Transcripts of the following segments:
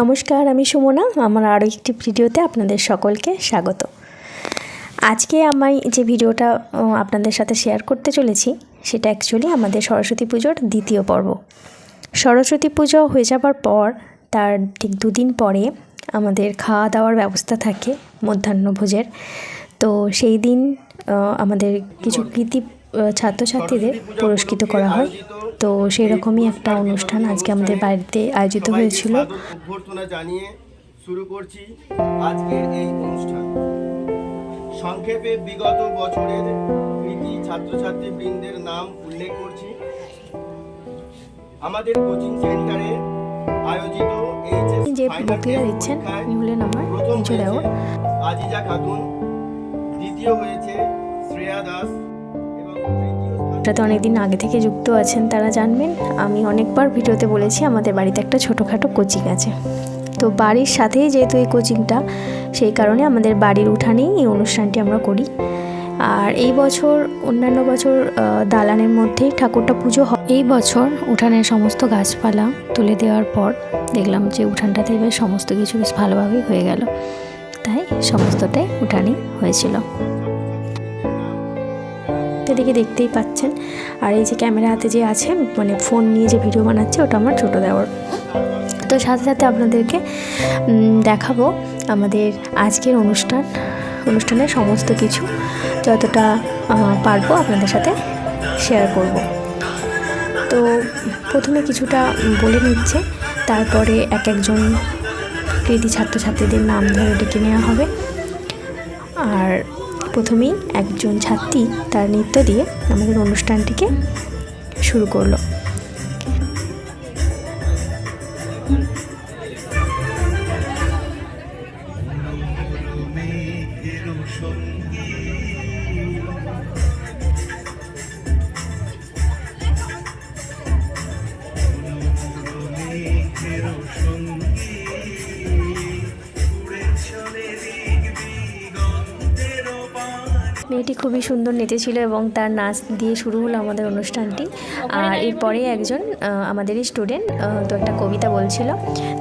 নমস্কার, আমি সুমনা। আমার আরও একটি ভিডিওতে আপনাদের সকলকে স্বাগত। আজকে আমি যে ভিডিওটা আপনাদের সাথে শেয়ার করতে চলেছি, সেটা অ্যাকচুয়ালি আমাদের সরস্বতী পুজোর দ্বিতীয় পর্ব। সরস্বতী পুজো হয়ে যাবার পর, তার ঠিক দুদিন পরে আমাদের খাওয়া দাওয়ার ব্যবস্থা থাকে মধ্যাহ্নভোজের তো সেই দিন আমাদের কিছু কৃতি ছাত্রছাত্রীদের পুরস্কৃত করা হয়। তো সেই রকমই একটা অনুষ্ঠান আজকে আমাদের বাড়িতে আয়োজিত হয়েছিল। জানিয়ে শুরু করছি আজকের এই অনুষ্ঠান। সংক্ষেপে বিগত বছরের কৃতি ছাত্রছাত্রী বৃন্দের নাম উল্লেখ করছি। আমাদের কোচিং সেন্টারে আয়োজিত যে বক্তৃতা দিচ্ছেন উনি হলেন আমার নিচু দেওর আজিজা খাতুন দ্বিতীয় হয়েছে শ্রেয়া দাস স্থান সাথে অনেকদিন আগে থেকে যুক্ত আছেন, তারা জানবেন, আমি অনেকবার ভিডিওতে বলেছি আমাদের বাড়িতে একটা ছোটোখাটো কোচিং আছে। তো বাড়ির সাথেই যেহেতু এই কোচিংটা, সেই কারণে আমাদের বাড়ির উঠানেই এই অনুষ্ঠানটি আমরা করি। আর এই বছর, অন্যান্য বছর দালানের মধ্যেই ঠাকুরটা পুজো হয় এই বছর উঠানের সমস্ত গাছপালা তুলে দেওয়ার পর দেখলাম যে উঠানটাতে বেশ সমস্ত কিছু বেশ ভালোভাবেই হয়ে গেল। তাই সমস্তটাই উঠানেই হয়েছিল। দেখে দেখতেই পাচ্ছেন। আর এই যে ক্যামেরা হাতে যে আছে মানে ফোন নিয়ে যে ভিডিও বানাচ্ছে, ওটা আমার ছোটো দেওয়ার তো সাথে সাথে আপনাদেরকে দেখাবো আমাদের আজকের অনুষ্ঠান, অনুষ্ঠানের সমস্ত কিছু, যতটা পারব আপনাদের সাথে শেয়ার করব। তো প্রথমে কিছুটা বলে নিচ্ছে, তারপরে এক একজন কৃতি ছাত্রছাত্রীদের নাম ধরে ডেকে নেওয়া হবে। আর প্রথমেই একজন ছাত্রী তার নৃত্য দিয়ে আমাদের অনুষ্ঠানটিকে শুরু করল। খুবই সুন্দর নেচেছিল এবং তার নাচ দিয়ে শুরু হলো আমাদের অনুষ্ঠানটি। আর এরপরে একজন আমাদেরই স্টুডেন্ট তো একটা কবিতা বলছিল।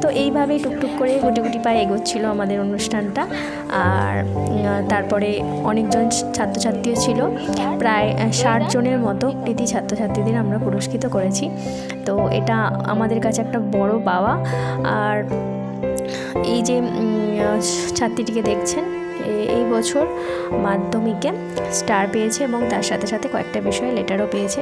তো এইভাবেই টুকটুক করে গুটি গুটি পায়ে এগোচ্ছিল আমাদের অনুষ্ঠানটা। আর তারপরে অনেকজন ছাত্রছাত্রীও ছিল। প্রায় ষাট জনের মতো কৃতি ছাত্রছাত্রীদের আমরা পুরস্কৃত করেছি। তো এটা আমাদের কাছে একটা বড় পাওয়া। আর এই যে ছাত্রীটিকে দেখছেন এই বছর মাধ্যমিকে স্টার পেয়েছে এবং তার সাথে সাথে কয়েকটা বিষয়ে লেটারও পেয়েছে।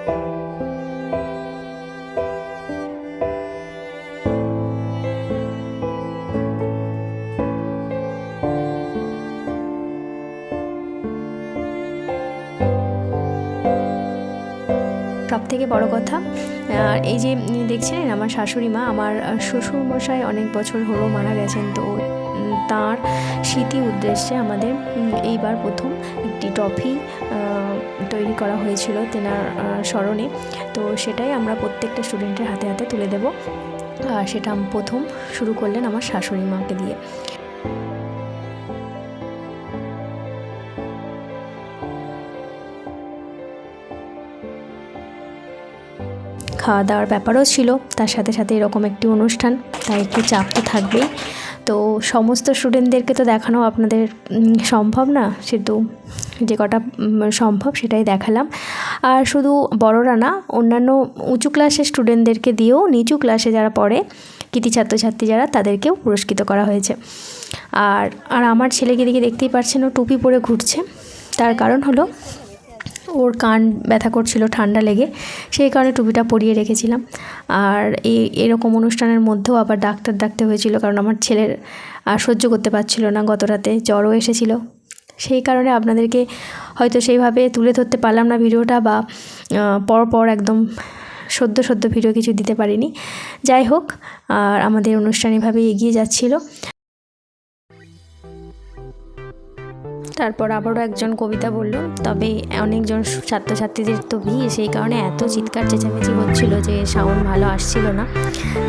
সব থেকে বড় কথা এই যে উম, দেখছিলেন আমার শাশুড়ি মা আমার শ্বশুর মশাই অনেক বছর হলো মারা গেছেন তো তার স্মৃতি উদ্দেশ্যে আমাদের এইবার প্রথম একটি ট্রফি তৈরি করা হয়েছিল তেনার স্মরণে। তো সেটাই আমরা প্রত্যেকটা স্টুডেন্টের হাতে হাতে তুলে দেব। আর সেটা প্রথম শুরু করলেন আমার শাশুড়ি মাকে দিয়ে। খাওয়া দাওয়ার ব্যাপারও ছিল, তার সাথে সাথে এরকম একটি অনুষ্ঠান, তাই একটু চাপ তো থাকবেই। তো সমস্ত স্টুডেন্টদেরকে তো দেখানো আপনাদের সম্ভব না? সেহেতু যে কটা সম্ভব সেটাই দেখালাম। আর শুধু বড়রা না, অন্যান্য উঁচু ক্লাসের স্টুডেন্টদেরকে দিয়েও নিচু ক্লাসে যারা পড়ে, কৃতি ছাত্রছাত্রী যারা, তাদেরকেও পুরস্কৃত করা হয়েছে। আর আর আমার ছেলেকে দিকে দেখতেই পাচ্ছেন ও টুপি পরে ঘুরছে। তার কারণ হলো ওর কান ব্যথা করছিল ঠান্ডা লেগে সেই কারণে টুপিটা পরিয়ে রেখেছিলাম। আর এই এরকম অনুষ্ঠানের মধ্যেও আবার ডাক্তার ডাকতে হয়েছিল কারণ আমার ছেলের আর সহ্য করতে পারছিল না গত রাতে জ্বরও এসেছিল। সেই কারণে আপনাদেরকে হয়তো সেইভাবে তুলে ধরতে পারলাম না ভিডিওটা বা আহ, পর পর একদম সদ্য সদ্য ভিডিও কিছু দিতে পারিনি। যাই হোক আর আমাদের অনুষ্ঠান এভাবেই এগিয়ে যাচ্ছিল। তারপর আবারও একজন কবিতা বলল, তবে অনেকজন ছাত্রছাত্রীদের তো ভিড় সেই কারণে এত চিৎকার চেঁচামেচি হচ্ছিল যে সাউন্ড ভালো আসছিল না।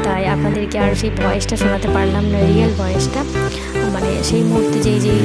তাই আপনাদেরকে আর সেই ভয়েসটা শোনাতে পারলাম না, রিয়েল ভয়েসটা। মানে সেই মুহূর্তে যেই যেই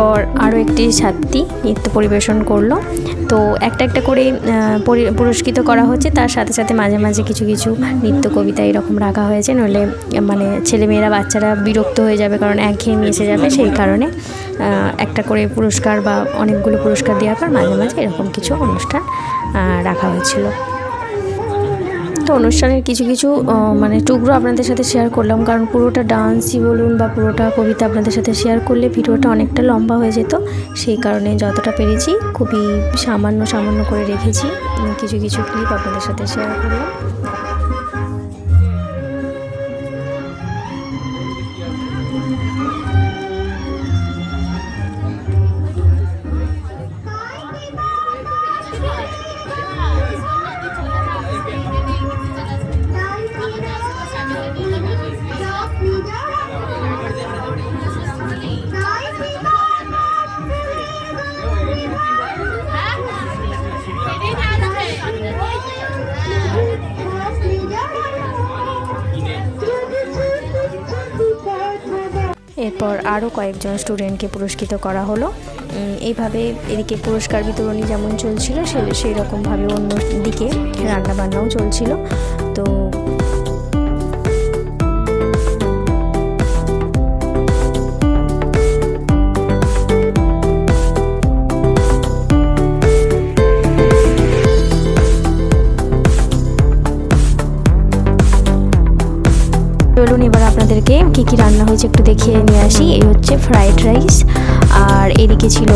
এরপর আরও একটি ছাত্রী নৃত্য পরিবেশন করল। তো একটা একটা করে পরি- পুরস্কৃত করা হচ্ছে। তার সাথে সাথে মাঝে মাঝে কিছু কিছু নৃত্য কবিতা এরকম রাখা হয়েছে। নইলে মানে ছেলেমেয়েরা, বাচ্চারা বিরক্ত হয়ে যাবে কারণ একঘেয়েমি এসে যাবে সেই কারণে একটা করে পুরস্কার বা অনেকগুলো পুরস্কার দেওয়ার পর মাঝে মাঝে এরকম কিছু অনুষ্ঠান রাখা হয়েছিল। তো অনুষ্ঠানের কিছু কিছু মানে টুকরো আপনাদের সাথে শেয়ার করলাম। কারণ পুরোটা ডান্সই বলুন বা পুরোটা কবিতা আপনাদের সাথে শেয়ার করলে ভিডিওটা অনেকটা লম্বা হয়ে যেত। সেই কারণে যতটা পেরেছি খুবই সামান্য সামান্য করে রেখেছি। কিছু কিছু ক্লিপ আপনাদের সাথে শেয়ার করলাম। এরপর আরও কয়েকজন স্টুডেন্টকে পুরস্কৃত করা হলো। এইভাবে এদিকে পুরস্কার বিতরণী যেমন চলছিল, সে সেই রকমভাবে অন্য দিকে রান্নাবান্নাও চলছিল। তো কী কী রান্না হয়েছে একটু দেখিয়ে নিয়ে আসি। এই হচ্ছে ফ্রাইড রাইস আর এদিকে ছিল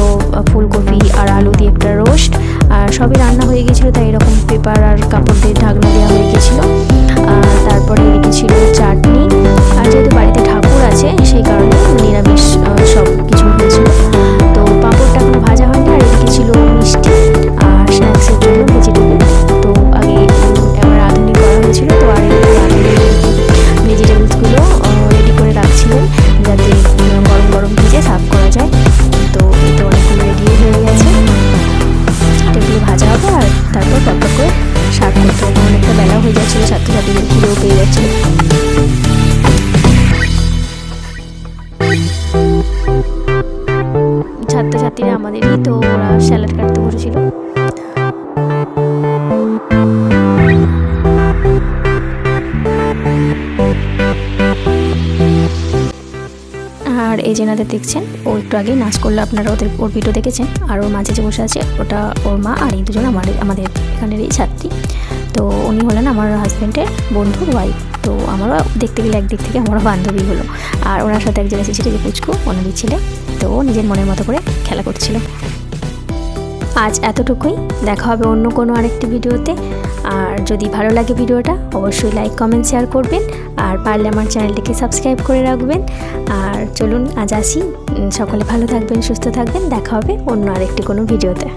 ফুলকপি আর আলু দিয়ে একটা রোস্ট আর সবই রান্না হয়ে গেছিল, তাই এরকম পেপার আর কাপড় দিয়ে ঢাকনা দেওয়া হয়ে গেছিল। তারপরে এদিকে ছিল চাটনি, আর যেহেতু বাড়িতে ঠাকুর আছে, সেই কারণে নিরামিষ সার্ভ তো এই অনেকগুলো রেডি হয়ে গেছে। এগুলো ভাজা হবে আর তারপর পরপর করে শাক করতে হবে। অনেকটা বেলা হয়ে যাচ্ছিল, ছাত্রছাত্রীদের খিদেও পেয়ে যাচ্ছিল। ছাত্রছাত্রীরা আমাদেরই তো ওরা স্যালাড কাটতে বসেছিল। এই যেনাদের দেখছেন, ও একটু আগে নাচ করল, আপনারা ওদের, ওর ভিডিও দেখেছেন, আর ওর মাঝে যে বসে আছে, ওটা ওর মা আর এই দুজন আমার আমাদের এখানের এই ছাত্রী। তো উনি হলেন আমার হাজব্যান্ডের বন্ধুর ওয়াইফ তো আমারও দেখতে গেলে একদিক থেকে আমারও বান্ধবী হলো। আর ওনার সাথে একজন এসেছিল যে পুচকু, ওনারই ছেলে। তো নিজের মনের মতো করে খেলা করছিল। আজ এতটুকুই, দেখা হবে অন্য কোনো আরেকটি ভিডিওতে আর যদি ভালো লাগে ভিডিওটা অবশ্যই লাইক কমেন্ট শেয়ার করবেন। আর পারলে আমার চ্যানেলটিকে সাবস্ক্রাইব করে রাখবেন। আর চলুন, আজ আসি। সকলে ভালো থাকবেন, সুস্থ থাকবেন। দেখা হবে অন্য আরেকটি কোনো ভিডিওতে।